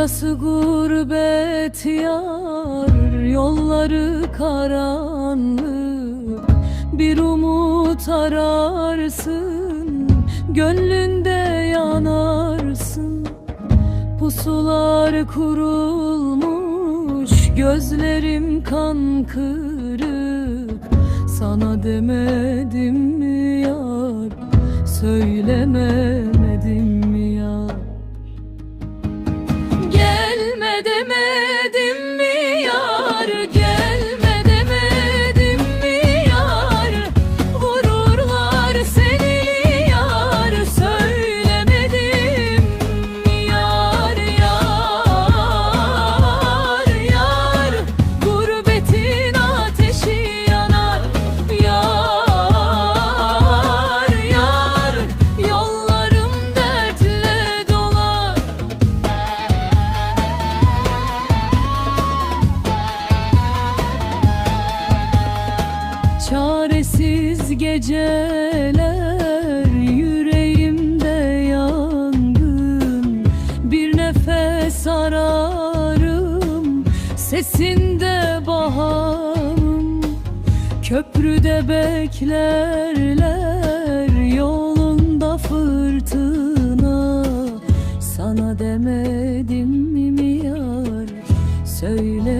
Burası gurbet yar Yolları karanlık. Bir umut ararsın Gönlünde yanarsın. Pusular kurulmuş Gözlerim kan kırık. Sana demedim mi yar Söylememedim geceler yüreğimde yangın. Bir nefes ararım sesinde baharım. Köprüde beklerler yolunda fırtına. Sana demedim mi yar söyleme